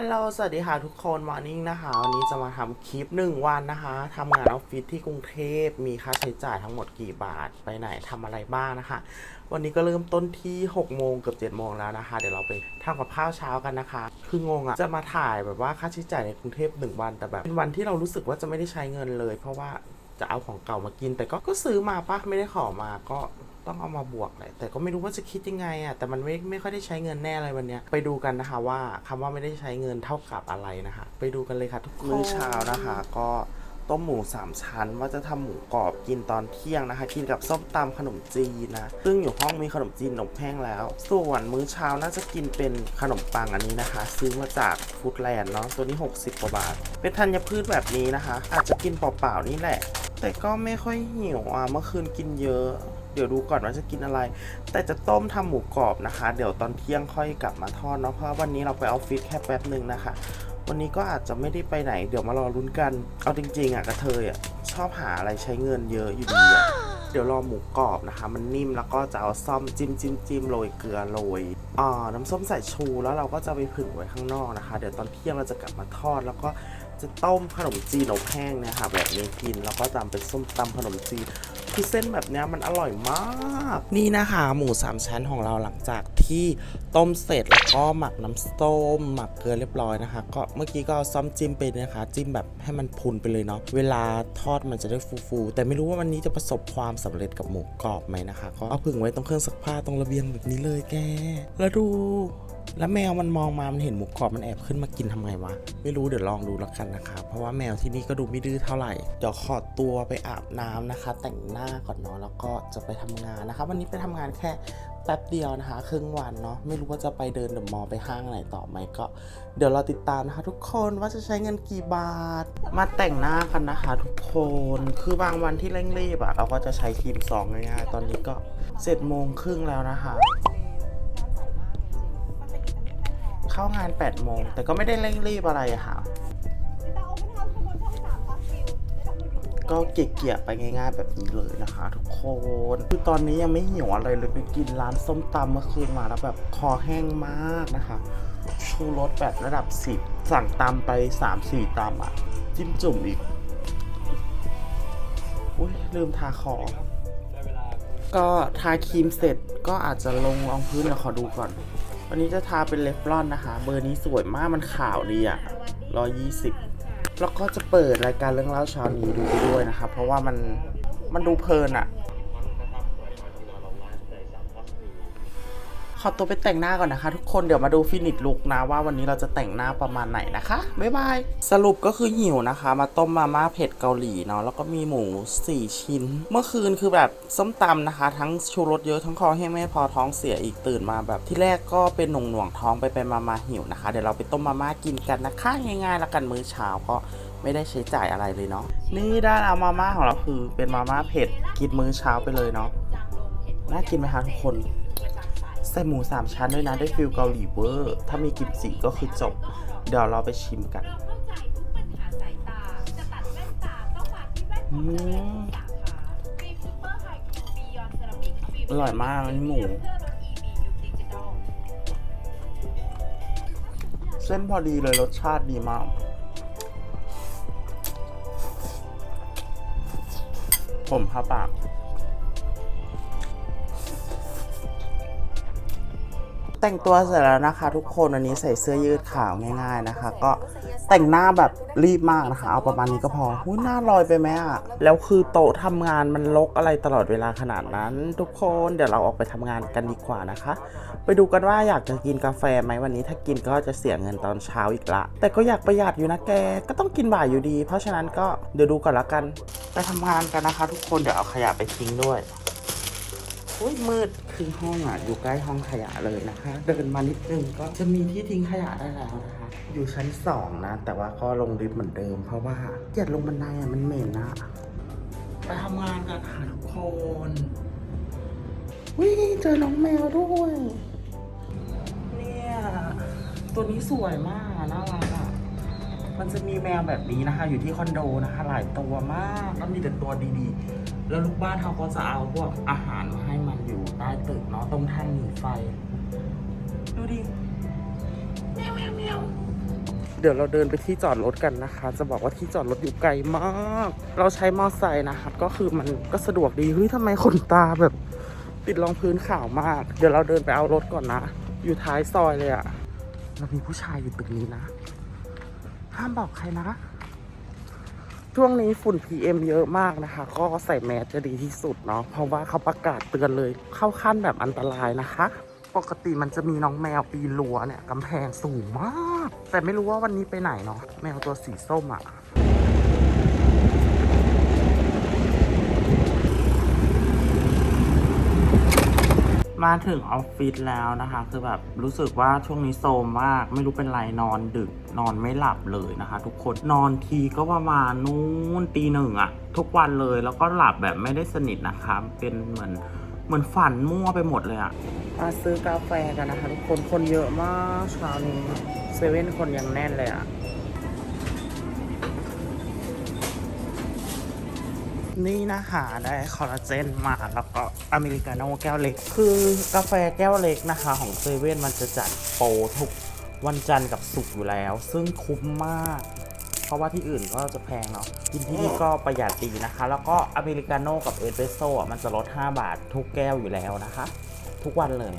ฮัลโหล สวัสดีค่ะทุกคนมอร์นิ่งนะคะ วันนี้จะมาทำคลิป1วันนะคะทำงานออฟฟิศที่กรุงเทพ มีค่าใช้จ่ายทั้งหมดกี่บาท ไปไหนทำอะไรบ้างนะคะ วันนี้ก็เริ่มต้นที่ 6 โมงเกือบ7โมงแล้วนะคะ เดี๋ยวเราไปทำกับข้าวเช้ากันนะคะ คืองงอะ่ะจะมาถ่ายแบบว่าค่าใช้จ่ายในกรุงเทพ1วัน แต่แบบเป็นวันที่เรารู้สึกว่าจะไม่ได้ใช้เงินเลย เพราะว่า จะเอาของเก่ามากิน แต่ก็ก็ซื้อมาปะไม่ได้ขอมาก็ต้องเอามาบวกแหละแต่ก็ไม่รู้ว่าจะคิดยังไงอะแต่มันไม่ไม่ค่อยได้ใช้เงินแน่เลยวันเนี้ยไปดูกันนะคะว่าคำว่าไม่ได้ใช้เงินเท่ากับอะไรนะคะ ไปดูกันเลยค่ะทุกคนมื้อเช้านะคะ ก็ต้มหมูสามชั้นว่าจะทำหมูกรอบกินตอนเที่ยงนะคะ กินกับส้มตำขนมจีนนะ ซึ่งอยู่ห้องมีขนมจีนหนมแห้งแล้ว ส่วนมื้อเช้าน่าจะกินเป็นขนมปังอันนี้นะคะ ซื้อมาจากฟู้ดแลนด์เนาะตัวนี้ 60กว่าบาท เป็นธัญพืชแบบนี้นะคะ อาจจะกินเปล่าๆนี่แหละ แต่ก็ไม่ค่อยหิวอะเมื่อคืนกินเยอะ เดี๋ยวดูก่อนว่าจะกินอะไร แต่จะต้มทำหมูกรอบนะคะ เดี๋ยวตอนเที่ยงค่อยกลับมาทอดเนาะเพราะวันนี้เราไปออฟฟิศแค่แป๊บหนึ่งนะคะ วันนี้ก็อาจจะไม่ได้ไปไหน เดี๋ยวมารอลุ้นกัน เอาจริง ๆอะกระเทยอะชอบหาอะไรใช้เงินเยอะอยู่ดีอะเดี๋ยวรอหมูกรอบนะคะ มันนิ่มแล้วก็จะเอาซ่อมจิ้มจิ้มจิ้มโรยเกลือโรยอ่าน้ำส้มสายชูแล้วเราก็จะไปผึ่งไว้ข้างนอกนะคะ เดี๋ยวตอนเที่ยงเราจะกลับมาทอดแล้วก็ จะต้มขนมจีนอบแห้งเนี่ยค่ะแบบนี้กินแล้วก็ตามเป็นส้มตำขนมจีนคือเส้นแบบนี้มันอร่อยมาก นี่นะคะหมูสามชั้นของเราหลังจากที่ต้มเสร็จแล้วก็หมักน้ำส้มหมักเกลือเรียบร้อยนะคะ ก็เมื่อกี้ก็เอาซ่อมจิ้มไปนะคะ จิ้มแบบให้มันพุนไปเลยเนาะเวลาทอดมันจะได้ฟูๆแต่ไม่รู้ว่าวันนี้จะประสบความสำเร็จกับหมูกรอบไหมนะคะ ก็เอาผึ่งไว้ตรงเครื่องซักผ้าตรงระเบียงแบบนี้เลยแก แล้วดู แล้วแมวมันมองมา มันเห็นหมูกรอบมันแอบขึ้นมากินทำไงวะ ไม่รู้เดี๋ยวลองดูแล้วกันนะคะเพราะว่าแมวที่นี่ก็ดูไม่ดื้อเท่าไหร่เดี๋ยวขอตัวไปอาบน้ำนะคะ แต่งหน้าก่อนเนาะ แล้วก็จะไปทำงานนะคะ วันนี้ไปทำงานแค่แป๊บเดียวนะคะ ครึ่งวันเนาะ ไม่รู้ว่าจะไปเดินเดอะมอลล์ไปห้างไหนต่อไหมก็ เดี๋ยวเราติดตามนะคะ ทุกคนว่าจะใช้เงินกี่บาท มาแต่งหน้ากันนะคะ ทุกคน คือบางวันที่เร่งรีบอะเราก็จะใช้ครีมซองง่ายๆ ตอนนี้ก็เจ็ดโมงครึ่งแล้วนะคะ เข้างาน 8 โมง แต่ก็ไม่ได้เร่งรีบอะไรอะค่ะ ก็เกี่ยๆไปง่ายๆแบบนี้เลยนะคะ ทุกคน คือตอนนี้ยังไม่หิวอะไรเลยไปกินร้านส้มตำเมื่อคืนมาแล้วแบบคอแห้งมากนะคะ ชูรสแบบระดับ 10 สั่งตำไป 3-4ตำอะ จิ้มจุ่มอีก อุ้ยลืมทาคอก็ทาครีมเสร็จก็อาจจะลงรองพื้นเดี๋ยวขอดูก่อน วันนี้จะทาเป็นเลฟลอนนะคะ เบอร์นี้สวยมากมันขาวดีอะร้อยี่สิบแล้วก็จะเปิดรายการเรื่องเล่าเช้านี้ดูไปด้วยนะคะ เพราะว่ามันมันดูเพลินอะ ขอตัวไปแต่งหน้าก่อนนะคะ ทุกคนเดี๋ยวมาดูฟินิชลุกนะว่าวันนี้เราจะแต่งหน้าประมาณไหนนะคะบ๊ายบายสรุปก็คือหิวนะคะ มาต้มมาม่าเผ็ดเกาหลีเนาะแล้วก็มีหมู 4 ชิ้น เมื่อคืนคือแบบส้มตำนะคะ ทั้งชูรสเยอะทั้งคอแห้งไม่พอท้องเสียอีกตื่นมาแบบที่แรกก็เป็นหน่วงหน่วงท้องไปไปมามาหิวนะคะ เดี๋ยวเราไปต้มมาม่ากินกันนะคะง่ายๆแล้วกันมื้อเช้าก็ไม่ได้ใช้จ่ายอะไรเลยเนาะนี่ด้านเอามาม่าของเราคือเป็นมาม่าเผ็ดกินมื้อเช้าไปเลยเนาะน่ากินไหมคะทุกคน ส่หมูสามชั้นด้วยนะ ได้ฟิลเกาหลีเวอร์ ถ้ามีกิมจิก็คือจบ เดี๋ยวเราไปชิมกันอืมอร่อยมากอันนี้หมู เส้นพอดีเลยรสชาติดีมากผมเข้าปาก แต่งตัวเสร็จแล้วนะคะ ทุกคนอันนี้ใส่เสื้อยืดขาวง่ายๆนะคะ ก็แต่งหน้าแบบรีบมากนะคะ เอาประมาณนี้ก็พอหุ้ยหน้าลอยไปไหมอะแล้วคือโต๊ะทำงานมันลกอะไรตลอดเวลาขนาดนั้น ทุกคนเดี๋ยวเราออกไปทำงานกันดีกว่านะคะ ไปดูกันว่าอยากจะกินกาแฟไหมวันนี้ถ้ากินก็จะเสียเงินตอนเช้าอีกละ แต่ก็อยากประหยัดอยู่นะแกก็ต้องกินบ่ายอยู่ดี เพราะฉะนั้นก็เดี๋ยวดูก่อนละกันไปทำงานกันนะคะ ทุกคนเดี๋ยวเอาขยะไปทิ้งด้วย อุ้ยมืดคือห้องอะอยู่ใกล้ห้องขยะเลยนะคะ เดินมานิดนึงก็จะมีที่ทิ้งขยะได้แล้วนะคะ อยู่ชั้นสองนะ แต่ว่าก็ลงลิฟต์เหมือนเดิม เพราะว่าเกียดลงบันไดอะมันเหม็นนะไปทำงานกันค่ะทุกคนวิเจอน้องแมวด้วย เนี่ย ตัวนี้สวยมากน่ารักอะมันจะมีแมวแบบนี้นะคะ อยู่ที่คอนโดนะคะ หลายตัวมากแล้วมีแต่ตัวดีๆ แล้วลูกบ้านเขาก็จะเอาพวกอาหารมาให้มันอยู่ใต้ตึกเนาะตรงทางหนีไฟ ดูดิแมวแมวแมวเดี๋ยวเราเดินไปที่จอดรถกันนะคะ จะบอกว่าที่จอดรถอยู่ไกลมาก เราใช้มอไซค์นะคะ ก็คือมันก็สะดวกดี เฮ้ยทำไมขนตาแบบ ติดรองพื้นขาวมาก เดี๋ยวเราเดินไปเอารถก่อนนะ อยู่ท้ายซอยเลยอะเรามีผู้ชายอยู่ตึกนี้นะ ห้ามบอกใครนะ ช่วงนี้ฝุ่น PM เยอะมากนะคะ ก็ใส่แมสจะดีที่สุดเนาะเพราะว่าเขาประกาศเตือนเลย เข้าขั้นแบบอันตรายนะคะ ปกติมันจะมีน้องแมวปีนรั้วเนี่ยกำแพงสูงมาก แต่ไม่รู้ว่าวันนี้ไปไหนเนาะแมวตัวสีส้มอะ่ะ มาถึงออฟฟิศแล้วนะคะ คือแบบรู้สึกว่าช่วงนี้โซมมากไม่รู้เป็นไรนอนดึกนอนไม่หลับเลยนะคะ ทุกคนนอนทีก็ประมาณนู้นตีหนึ่งอะทุกวันเลยแล้วก็หลับแบบไม่ได้สนิทนะคะ เป็นเหมือนเหมือนฝันมั่วไปหมดเลยอะมาซื้อกาแฟกันนะคะ ทุกคนคนเยอะมากเช้านี้เซเว่นคนยังแน่นเลยอะ นี่นะคะได้คอลลาเจนมาแล้วก็อเมริกาโน่แก้วเล็ก คือกาแฟแก้วเล็กนะคะ ของเซเว่นมันจะจัดโปรทุกวันจันทร์กับศุกร์อยู่แล้ว ซึ่งคุ้มมาก เพราะว่าที่อื่นก็จะแพงเนาะกินที่นี่ก็ประหยัดดีนะคะ แล้วก็อเมริกาโน่กับเอสเปรสโซ่ะมันจะลด 5 บาททุกแก้วอยู่แล้วนะคะ ทุกวันเลย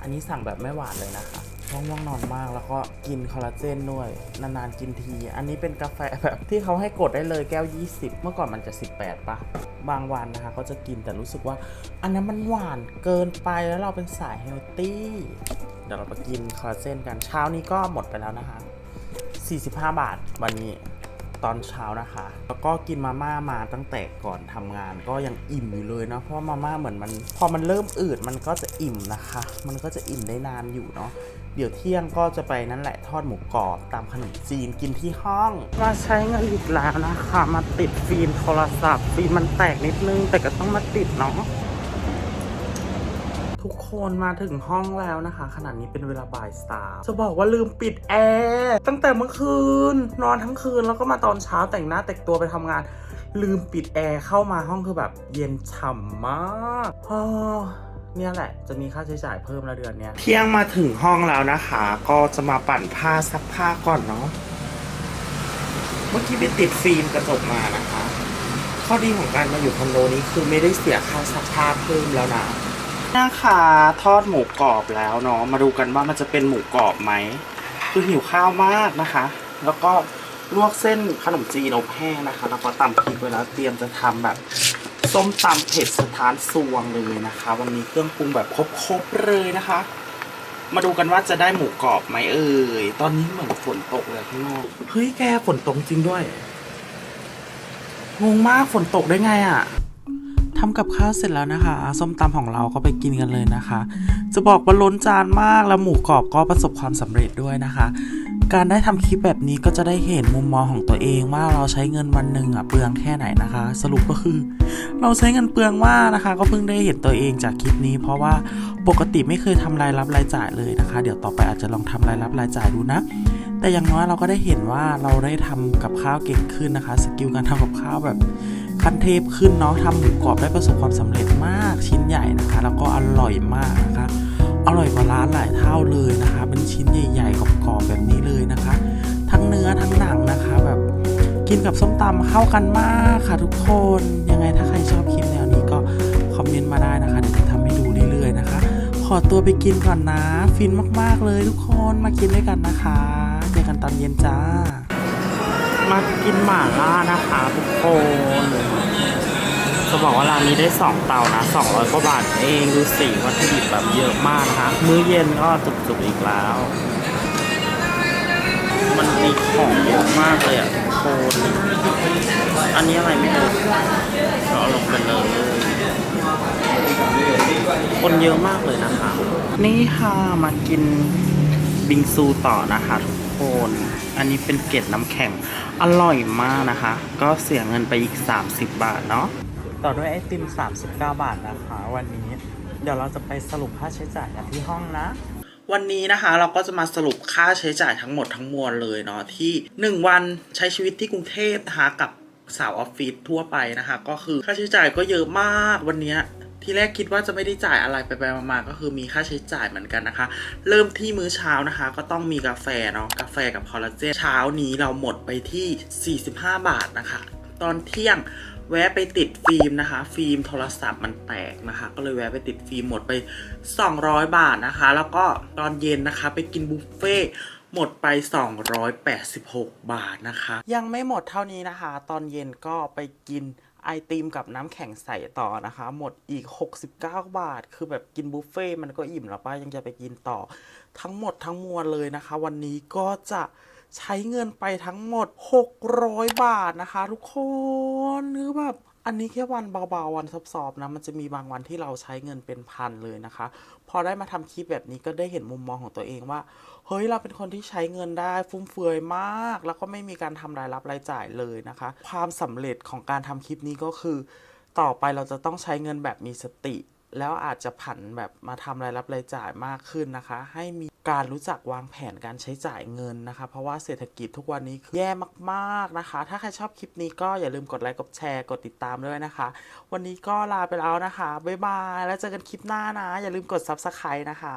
อันนี้สั่งแบบไม่หวานเลยนะคะ ง่วงนอนมากแล้วก็กินคอลลาเจนด้วย นานๆกินที อันนี้เป็นกาแฟแบบที่เขาให้กดได้เลยแก้ว 20 เมื่อก่อนมันจะ 18ปะบางวันนะคะ ก็จะกินแต่รู้สึกว่า อันนั้นมันหวานเกินไปแล้วเราเป็นสายเฮลตี้เดี๋ยวเราไปกินคอลลาเจนกันเช้านี้ก็หมดไปแล้วนะคะ 45 บาทวันนี้ตอนเช้านะคะ แล้วก็กินมาม่ามาตั้งแต่ก่อนทำงานก็ยังอิ่มอยู่เลยเนาะ เพราะมาม่าเหมือนมัน พอมันเริ่มอืดมันก็จะอิ่มนะคะ มันก็จะอิ่มได้นานอยู่เนาะ เดี๋ยวเที่ยงก็จะไปนั่นแหละทอดหมูกรอบตามขนมจีนกินที่ห้องมาใช้เงินอีกแล้วนะคะ มาติดฟิล์มโทรศัพท์ฟิล์มมันแตกนิดนึง แต่ก็ต้องมาติดเนาะทุกคนมาถึงห้องแล้วนะคะ ขณะนี้เป็นเวลาบ่ายสามจะบอกว่าลืมปิดแอร์ตั้งแต่เมื่อคืน นอนทั้งคืนแล้วก็มาตอนเช้าแต่งหน้าแต่งตัวไปทำงาน ลืมปิดแอร์เข้ามาห้องคือแบบเย็นฉ่ำมากอ้อ เนี่ยแหละจะมีค่าใช้จ่ายเพิ่มแล้วเดือนเนี้ยเที่ยงมาถึงห้องแล้วนะคะ ก็จะมาปั่นผ้าซักผ้าก่อนเนาะเมื่อกี้ไปติดฟิล์มกระจกมานะคะ ข้อดีของการมาอยู่คอนโดนี้คือไม่ได้เสียค่าซักผ้าเพิ่มแล้วนะนะคะทอดหมูกรอบแล้วเนาะมาดูกันว่ามันจะเป็นหมูกรอบไหมคือหิวข้าวมากนะคะ แล้วก็ลวกเส้นขนมจีนอบแห้งนะคะ แล้วก็ตำพริกไว้แล้วเตรียมจะทำแบบ ส้มตำเผ็ดสถานสวงเลยนะคะ วันนี้เครื่องปรุงแบบครบๆเลยนะคะ มาดูกันว่าจะได้หมูกรอบไหมเอ่ยตอนนี้เหมือนฝนตกเลยข้างนอกเฮ้ยแกฝนตกจริงด้วยงงมากฝนตกได้ไงอะ่ะ ทำกับข้าวเสร็จแล้วนะคะ ส้มตำของเราก็ไปกินกันเลยนะคะ จะบอกว่าล้นจานมากแล้วหมูกรอบก็ประสบความสำเร็จด้วยนะคะ การได้ทำคลิปแบบนี้ก็จะได้เห็นมุมมองของตัวเองว่าเราใช้เงินวันหนึ่งอะเปลืองแค่ไหนนะคะ สรุปก็คือ เราใช้เงินเปลืองมากนะคะ ก็เพิ่งได้เห็นตัวเองจากคลิปนี้ เพราะว่าปกติไม่เคยทำรายรับรายจ่ายเลยนะคะ เดี๋ยวต่อไปอาจจะลองทำรายรับรายจ่ายดูนะแต่อย่างน้อยเราก็ได้เห็นว่าเราได้ทำกับข้าวเก่งขึ้นนะคะ สกิลการทำกับข้าวแบบ ขั้นเทพขึ้นเนาะทำหมูกรอบได้ประสบความสำเร็จมากชิ้นใหญ่นะคะ แล้วก็อร่อยมากนะคะอร่อยกว่าร้านหลายเท่าเลยนะคะ เป็นชิ้นใหญ่ๆกรอบๆแบบนี้เลยนะคะ ทั้งเนื้อทั้งหนังนะคะ แบบกินกับส้มตำเข้ากันมากค่ะทุกคนยังไงถ้าใครชอบคลิปแนวนี้ก็คอมเมนต์มาได้นะคะเดี๋ยวจะทำให้ดูเรื่อยๆนะคะ ขอตัวไปกินก่อนนะ ฟินมากๆเลยทุกคนมากินด้วยกันนะคะเจอกันตอนเย็นจ้ามากินหม่าล่านะคะทุกคน จะบอกว่าร้านนี้ได้ 2 เตานะ 200กว่าบาทเองดูสีวัตถุดิบแบบเยอะมากนะคะ มื้อเย็นก็จุกๆอีกแล้ว มันมีของเยอะมากเลยอะทุกคนอันนี้อะไรไม่รู้เราเอาลงไปเลยคนเยอะมากเลยนะคะ นี่ค่ะมากินบิงซูต่อนะคะทุกคน อันนี้เป็นเกล็ดน้ำแข็ง อร่อยมากนะคะ ก็เสียเงินไปอีก 30 บาทเนาะ ต่อด้วยไอติม 39 บาทนะคะ วันนี้เดี๋ยวเราจะไปสรุปค่าใช้จ่ายกันที่ห้องนะ วันนี้นะคะเราก็จะมาสรุปค่าใช้จ่ายทั้งหมดทั้งมวลเลยเนาะที่ 1 วันใช้ชีวิตที่กรุงเทพนะคะกับสาวออฟฟิศทั่วไปนะคะ ก็คือค่าใช้จ่ายก็เยอะมากวันนี้ที่แรกคิดว่าจะไม่ได้จ่ายอะไรไปไปมาๆก็คือมีค่าใช้จ่ายเหมือนกันนะคะ เริ่มที่มื้อเช้านะคะ ก็ต้องมีกาแฟเนาะกาแฟกับคอลลาเจนเช้านี้เราหมดไปที่ 45 บาทนะคะ ตอนเที่ยง แวะไปติดฟิล์มนะคะ ฟิล์มโทรศัพท์มันแตกนะคะ ก็เลยแวะไปติดฟิล์มหมดไป 200 บาทนะคะ แล้วก็ตอนเย็นนะคะไปกินบุฟเฟ่หมดไป 286 บาทนะคะ ยังไม่หมดเท่านี้นะคะ ตอนเย็นก็ไปกินไอติมกับน้ำแข็งใส่ต่อนะคะ หมดอีก 69 บาท คือแบบกินบุฟเฟ่มันก็อิ่มแล้วป้ายังจะไปกินต่อ ทั้งหมดทั้งมวลเลยนะคะ วันนี้ก็จะ ใช้เงินไปทั้งหมด 600 บาทนะคะ ทุกคนคือแบบอันนี้แค่วันเบาๆวันซอบๆนะมันจะมีบางวันที่เราใช้เงินเป็นพันเลยนะคะ พอได้มาทำคลิปแบบนี้ก็ได้เห็นมุมมองของตัวเองว่า เฮ้ยเราเป็นคนที่ใช้เงินได้ฟุ่มเฟือยมาก แล้วก็ไม่มีการทำรายรับรายจ่ายเลยนะคะ ความสำเร็จของการทำคลิปนี้ก็คือ ต่อไปเราจะต้องใช้เงินแบบมีสติ แล้วอาจจะผันแบบมาทำรายรับรายจ่ายมากขึ้นนะคะ ให้มี การรู้จักวางแผนการใช้จ่ายเงินนะคะ เพราะว่าเศรษฐกิจทุกวันนี้คือแย่มากๆนะคะ ถ้าใครชอบคลิปนี้ก็อย่าลืมกดไลค์กดแชร์กดติดตามด้วยนะคะ วันนี้ก็ลาไปแล้วนะคะบ๊ายบายแล้วเจอกันคลิปหน้านะ อย่าลืมกด subscribe นะคะ